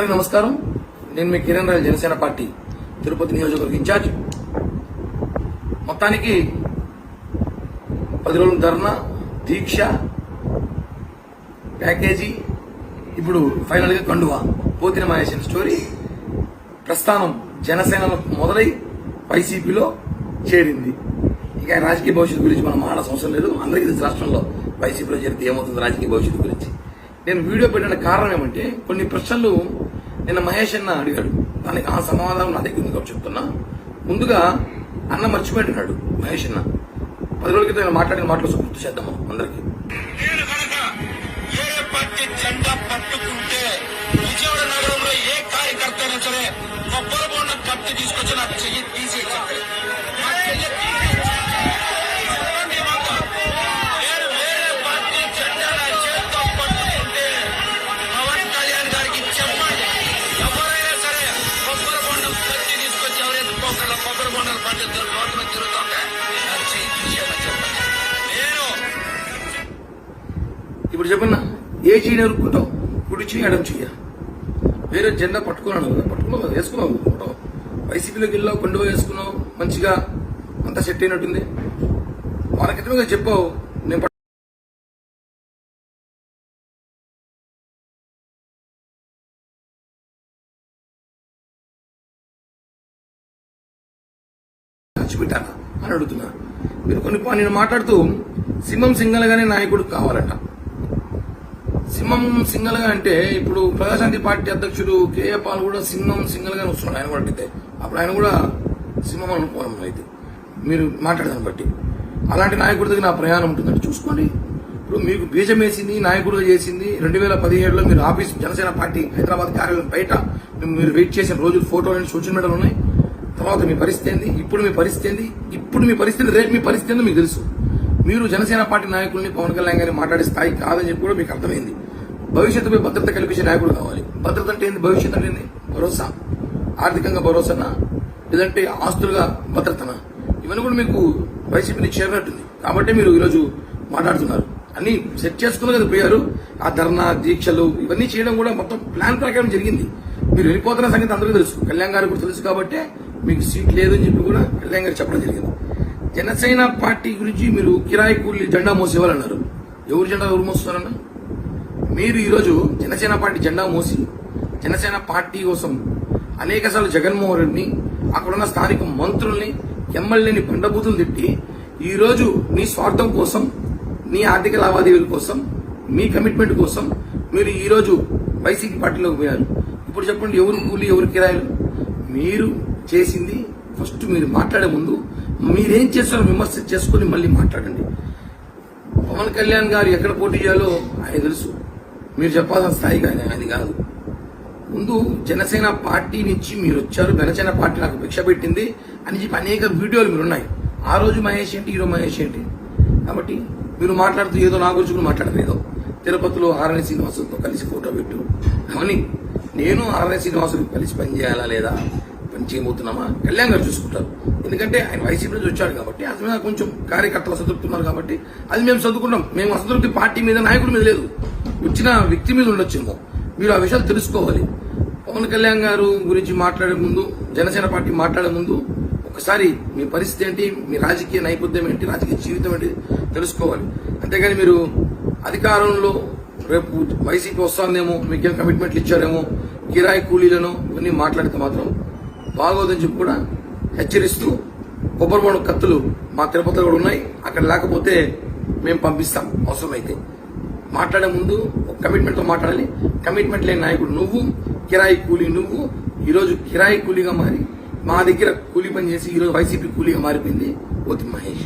అందరికీ నమస్కారం. నేను మీ కిరణ్ రాయల్ జనసేన పార్టీ తిరుపతి నియోజకవర్గ ఇన్ఛార్జ్. మొత్తానికి పది రోజుల ధర్నా దీక్ష ప్యాకేజీ ఇప్పుడు ఫైనల్గా కండువా పోతిన మహేషన్ స్టోరీ ప్రస్థానం జనసేనలో మొదలై వైసీపీలో చేరింది. ఇక రాజకీయ భవిష్యత్తు గురించి మనం మాట్లాడాల్సిన అవసరం లేదు. అందరికీ తెలుసు రాష్ట్రంలో వైసీపీలో చేరితే ఏమవుతుంది రాజకీయ భవిష్యత్తు గురించి. నేను వీడియో పెట్టిన కారణం ఏమంటే కొన్ని ప్రశ్నలు నిన్న మహేష్ అన్న అడిగాడు. దానికి ఆ సమాధానం నా దగ్గర ఉంది కాబట్టి చెప్తున్నా. ముందుగా అన్న మర్చిపోయినాడు మహేష్ అన్న. పది రోజుల క్రితం ఆయన మాట్లాడిన మాటలు గుర్తు చేద్దాం మనం జెండా పట్టుకుంటే విజయవాడ నగరంలో ఏ కార్యకర్త అయినా సరే కొబ్బరి బొండ కత్తి తీసుకొచ్చి నాకు చెయ్యి తీసేయాలి ఇప్పుడు చెప్పన్నా ఏ చెయ్యి నరుక్కుంటావు కుడి చేయి ఎడం చెయ్య వేరే జెండా పట్టుకున్నాను కదా పట్టుకున్నావు వేసుకున్నావు ఫోటో. వైసీపీలోకి వెళ్ళావు కొండవ వేసుకున్నావు మంచిగా అంతా సెట్ అయినట్టుంది. వాళ్ళకి చెప్పావు ఖర్చుపెట్టానా అని అడుగుతున్నా. మీరు కొన్ని నేను మాట్లాడుతూ సింహం సింగల్గానే నాయకుడు కావాలట. సింహం సింగల్గా అంటే ఇప్పుడు ప్రజాశాంతి పార్టీ అధ్యక్షుడు కేఏ పాల్ కూడా సింహం సింగల్గానే వస్తున్నాడు. ఆయన కూడా అడిగితే అప్పుడు ఆయన కూడా సింహం అనుకోవడం అయితే మీరు మాట్లాడదాన్ని బట్టి. అలాంటి నాయకుడి దగ్గర నా ప్రయాణం ఉంటుందంటే చూసుకోండి. ఇప్పుడు మీకు బీజం వేసింది నాయకుడుగా చేసింది రెండు వేల పదిహేడులో మీరు ఆఫీస్ జనసేన పార్టీ హైదరాబాద్ కార్యాలయం బయట మీరు వెయిట్ చేసిన రోజు ఫోటోలు సోషల్ మీడియాలో ఉన్నాయి. తర్వాత మీ పరిస్థితి ఏంది? ఇప్పుడు మీ పరిస్థితి ఏంది? ఇప్పుడు మీ పరిస్థితి రేపు మీ పరిస్థితి ఏందో మీకు తెలుసు. మీరు జనసేన పార్టీ నాయకుల్ని పవన్ కళ్యాణ్ గారిని మాట్లాడే స్థాయి కాదని చెప్పి కూడా మీకు అర్థమైంది. భవిష్యత్తుపై భద్రత కల్పించే నాయకుడు కావాలి. భద్రత అంటే ఏంది? భవిష్యత్తు అంటే ఏంది? భరోసా. ఆర్థికంగా భరోసానా? లేదంటే ఆస్తులుగా భద్రతనా? ఇవన్నీ కూడా మీకు వైసీపీని చేరినట్టుంది. కాబట్టి మీరు ఈరోజు మాట్లాడుతున్నారు. అన్ని సెట్ చేసుకుని కదా పోయారు ఆ ధర్నా దీక్షలు ఇవన్నీ చేయడం కూడా మొత్తం ప్లాన్ ప్రకారం జరిగింది. మీరు వెళ్ళిపోతున్న సంగతి అందరికీ తెలుసు. కళ్యాణ్ గారు కూడా తెలుసు కాబట్టి మీకు సీట్ లేదని చెప్పి కూడా కళ్యాణ్ గారు చెప్పడం జరిగింది. జనసేన పార్టీ గురించి మీరు కిరాయి కూలి జెండా మోసేవాలన్నారు. ఎవరు జెండా ఎవరు మోస్తున్నారన్న? మీరు ఈరోజు జనసేన పార్టీ జెండా మోసి జనసేన పార్టీ కోసం అనేకసార్లు జగన్మోహన్ రెడ్డిని అక్కడున్న స్థానిక మంత్రుల్ని ఎమ్మెల్యేని బండబూతులు తిట్టి ఈరోజు నీ స్వార్థం కోసం నీ ఆర్థిక లావాదేవీల కోసం మీ కమిట్మెంట్ కోసం మీరు ఈరోజు వైసీపీ పార్టీలోకి పోయారు. ఇప్పుడు చెప్పండి ఎవరు కూలి ఎవరు కిరాయిలు? మీరు చేసింది ఫస్ట్ మీరు మాట్లాడే ముందు మీరేం చేస్తారో విమర్శ చేసుకుని మళ్ళీ మాట్లాడండి. పవన్ కళ్యాణ్ గారు ఎక్కడ పోటీ చేయాలో ఆయన తెలుసు. మీరు చెప్పాల్సిన స్థాయి కానీ అది కాదు. ముందు జనసేన పార్టీ నుంచి మీరు వచ్చారు జనసేన పార్టీ నాకు భిక్ష పెట్టింది అని చెప్పి అనేక వీడియోలు మీరు ఉన్నాయి. ఆ రోజు మహేష్ ఏంటి ఈరోజు మహేష్ ఏంటి? కాబట్టి మీరు మాట్లాడుతూ ఏదో నా గురించి కూడా తిరుపతిలో ఆర్ఎన్ శ్రీనివాసులతో కలిసి ఫోటో పెట్టు. అవని నేను ఆర్ఎన్ శ్రీనివాసులు కలిసి పనిచేయాలా లేదా? చేయబోతున్నామా కళ్యాణ్ గారు చూసుకుంటారు. ఎందుకంటే ఆయన వైసీపీ నుంచి వచ్చాడు కాబట్టి అది మీద కొంచెం కార్యకర్తలు అసంతృప్తున్నారు కాబట్టి అది మేము చదువుకుంటాం మేము అసంతృప్తి పార్టీ మీద నాయకుడి మీద లేదు. వచ్చిన వ్యక్తి మీద ఉండొచ్చేమో. మీరు ఆ విషయాలు తెలుసుకోవాలి. పవన్ కళ్యాణ్ గారు గురించి మాట్లాడే ముందు జనసేన పార్టీ మాట్లాడే ముందు ఒకసారి మీ పరిస్థితి ఏంటి? మీ రాజకీయ నైపుణ్యం ఏంటి? రాజకీయ జీవితం ఏంటి? తెలుసుకోవాలి. అంతేగాని మీరు అధికారంలో రేపు వైసీపీ వస్తుందేమో మీకేం కమిట్మెంట్లు ఇచ్చారేమో కిరాయి కూలీలను ఇవన్నీ మాట్లాడితే మాత్రం బాగోదని చెప్పి కూడా హెచ్చరిస్తూ కొబ్బరిబొండ కత్తులు మా తిరుపతిలో కూడా ఉన్నాయి. అక్కడ లేకపోతే మేము పంపిస్తాం. అవసరమైతే మాట్లాడే ముందు ఒక కమిట్మెంట్తో మాట్లాడాలి. కమిట్మెంట్ లేని నాయకుడు నువ్వు కిరాయి కూలీ నువ్వు. ఈరోజు కిరాయి కూలీగా మారి మా దగ్గర కూలీ పని చేసి ఈరోజు వైసీపీ కూలీగా మారిపోయింది పోతి మహేష్.